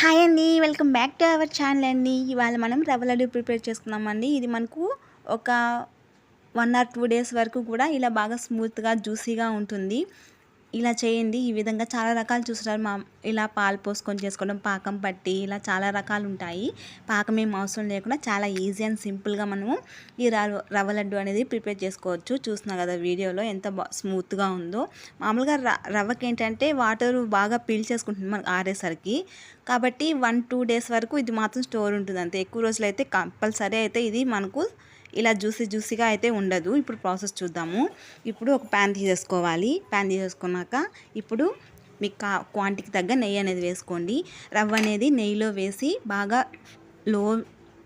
Hi అండి welcome back to our channel అండి. ఇవాళ మనం రవ్వ లడ్డు ప్రిపేర్ చేసుకున్నామండి ఇది మనకు ఒక వన్ ఆర్ టూ డేస్ వరకు కూడా ఇలా బాగా స్మూత్గా జ్యూసీగా ఉంటుంది. ఇలా చేయండి. ఈ విధంగా చాలా రకాలు చూస్తారు. మా ఇలా పాలు పోసుకొని చేసుకోవడం పాకం పట్టి ఇలా చాలా రకాలు ఉంటాయి. పాకం ఏం అవసరం లేకుండా చాలా ఈజీ అండ్ సింపుల్గా మనము ఈ రవ్వ రవ్వ లడ్డు అనేది ప్రిపేర్ చేసుకోవచ్చు. చూస్తున్నా కదా వీడియోలో ఎంత స్మూత్గా ఉందో. మామూలుగా రవ్వకి ఏంటంటే వాటర్ బాగా పీల్చేసుకుంటుంది మనకు ఆరేసరికి. కాబట్టి వన్ టూ డేస్ వరకు ఇది మాత్రం స్టోర్ ఉంటుంది అంతే ఎక్కువ రోజులు అయితే కంపల్సరీ అయితే ఇది మనకు ఇలా జ్యూసీ జ్యూసీగా అయితే ఉండదు. ఇప్పుడు ప్రాసెస్ చూద్దాము. ఇప్పుడు ఒక ప్యాన్ తీసేసుకోవాలి. ప్యాన్ తీసేసుకున్నాక ఇప్పుడు మీకు కా క్వాంటిటీకి తగ్గ నెయ్యి అనేది వేసుకోండి. రవ్వ అనేది నెయ్యిలో వేసి బాగా లో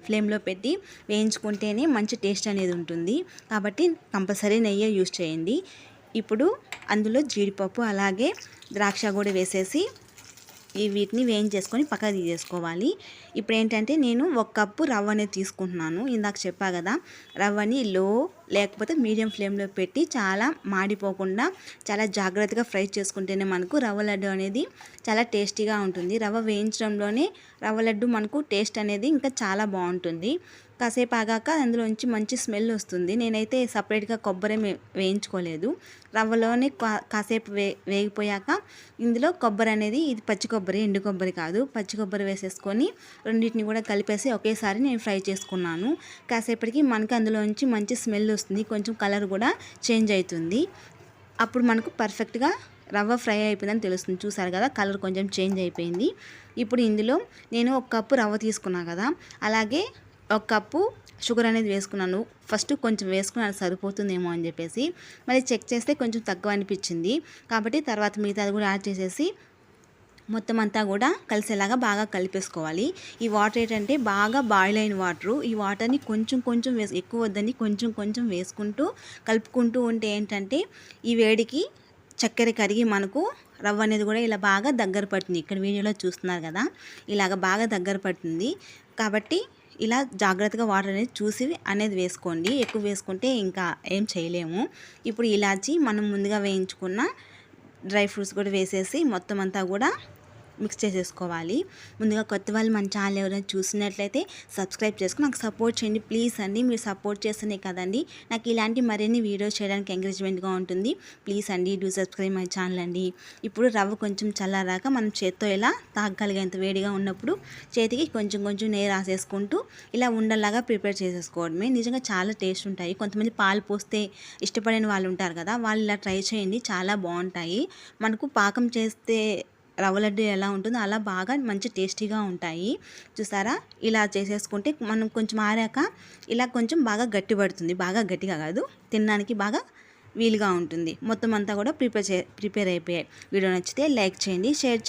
ఫ్లేమ్లో పెట్టి వేయించుకుంటేనే మంచి టేస్ట్ అనేది ఉంటుంది. కాబట్టి కంపల్సరీ నెయ్యి యూజ్ చేయండి. ఇప్పుడు అందులో జీడిపప్పు అలాగే ద్రాక్ష కూడా వేసేసి ఈ వీటిని వేయించేసుకొని పక్కకు తీసేసుకోవాలి. ఇప్పుడు ఏంటంటే నేను ఒక కప్పు రవ్వ అనేది తీసుకుంటున్నాను. ఇందాక చెప్పా కదా రవ్వని లో లేకపోతే మీడియం ఫ్లేమ్లో పెట్టి చాలా మాడిపోకుండా చాలా జాగ్రత్తగా ఫ్రై చేసుకుంటేనే మనకు రవ్వ లడ్డు అనేది చాలా టేస్టీగా ఉంటుంది. రవ్వ వేయించడంలోనే రవ్వ లడ్డు మనకు టేస్ట్ అనేది ఇంకా చాలా బాగుంటుంది. కాసేపు ఆగాక అందులోంచి మంచి స్మెల్ వస్తుంది. నేనైతే సపరేట్గా కొబ్బరి వేయించుకోలేదు. రవ్వలోనే కాసేపు వే వేగిపోయాక ఇందులో కొబ్బరి అనేది ఇది పచ్చి కొబ్బరి ఎండు కొబ్బరి కాదు. పచ్చి కొబ్బరి వేసేసుకొని రెండింటిని కూడా కలిపేసి ఒకేసారి నేను ఫ్రై చేసుకున్నాను. కాసేపటికి మనకి అందులోంచి మంచి స్మెల్ వస్తుంది. కొంచెం కలర్ కూడా చేంజ్ అవుతుంది. అప్పుడు మనకు పర్ఫెక్ట్గా రవ్వ ఫ్రై అయిపోయిందని తెలుస్తుంది. చూసారు కదా కలర్ కొంచెం చేంజ్ అయిపోయింది. ఇప్పుడు ఇందులో నేను ఒక కప్పు రవ్వ తీసుకున్నాను కదా అలాగే ఒక కప్పు షుగర్ అనేది వేసుకున్నాను. ఫస్ట్ కొంచెం వేసుకున్నాను సరిపోతుందేమో అని చెప్పేసి మళ్ళీ చెక్ చేస్తే కొంచెం తక్కువ అనిపించింది. కాబట్టి తర్వాత మిగతా అది కూడా యాడ్ చేసేసి మొత్తం అంతా కూడా కలిసేలాగా బాగా కలిపేసుకోవాలి. ఈ వాటర్ ఏంటంటే బాగా బాయిల్ అయిన వాటరు. ఈ వాటర్ని కొంచెం కొంచెం వేసు ఎక్కువ వద్దని కొంచెం కొంచెం వేసుకుంటూ కలుపుకుంటూ ఉంటే ఏంటంటే ఈ వేడికి చక్కెర కరిగి మనకు రవ్వ అనేది కూడా ఇలా బాగా దగ్గర పడుతుంది. ఇక్కడ వీడియోలో చూస్తున్నారు కదా. ఇలాగ బాగా దగ్గర పడుతుంది. కాబట్టి ఇలా జాగ్రత్తగా వాటర్ అనేది చూసి అనేది వేసుకోండి. ఎక్కువ వేసుకుంటే ఇంకా ఏం చేయలేము. ఇప్పుడు ఇలాచి మనం ముందుగా వేయించుకున్న డ్రై ఫ్రూట్స్ కూడా వేసేసి మొత్తం అంతా కూడా మిక్స్ చేసేసుకోవాలి. ముందుగా కొత్త వాళ్ళు మన ఛానల్ ఎవరైనా చూసినట్లయితే సబ్స్క్రైబ్ చేసుకుని నాకు సపోర్ట్ చేయండి. ప్లీజ్ అండి మీరు సపోర్ట్ చేస్తేనే కదండి. నాకు ఇలాంటి మరిన్ని వీడియోస్ చేయడానికి ఎంకరేజ్మెంట్గా ఉంటుంది. ప్లీజ్ అండి డూ సబ్స్క్రైబ్ మై ఛానల్ అండి. ఇప్పుడు రవ్వ కొంచెం చల్లారాక మనం చేత్తో ఇలా తాగగలిగేంత వేడిగా ఉన్నప్పుడు చేతికి కొంచెం కొంచెం నెయ్యి రాసేసుకుంటూ ఇలా ఉండలాగా ప్రిపేర్ చేసేసుకోవడమే. నిజంగా చాలా టేస్ట్ ఉంటాయి. కొంతమంది పాలు పోస్తే ఇష్టపడిన వాళ్ళు ఉంటారు కదా వాళ్ళు ఇలా ట్రై చేయండి. చాలా బాగుంటాయి. మనకు పాకం చేస్తే రవ్వ లడ్డు ఎలా ఉంటుందో అలా బాగా మంచి టేస్టీగా ఉంటాయి. చూసారా? ఇలా చేసేసుకుంటే మనం కొంచెం ఆరాక ఇలా కొంచెం బాగా గట్టి పడుతుంది. బాగా గట్టిగా కాదు తినడానికి బాగా వీలుగా ఉంటుంది. మొత్తం అంతా కూడా ప్రిపేర్ చే ప్రిపేర్ అయిపోయాయి. వీడియో నచ్చితే లైక్ చేయండి షేర్ చేయండి.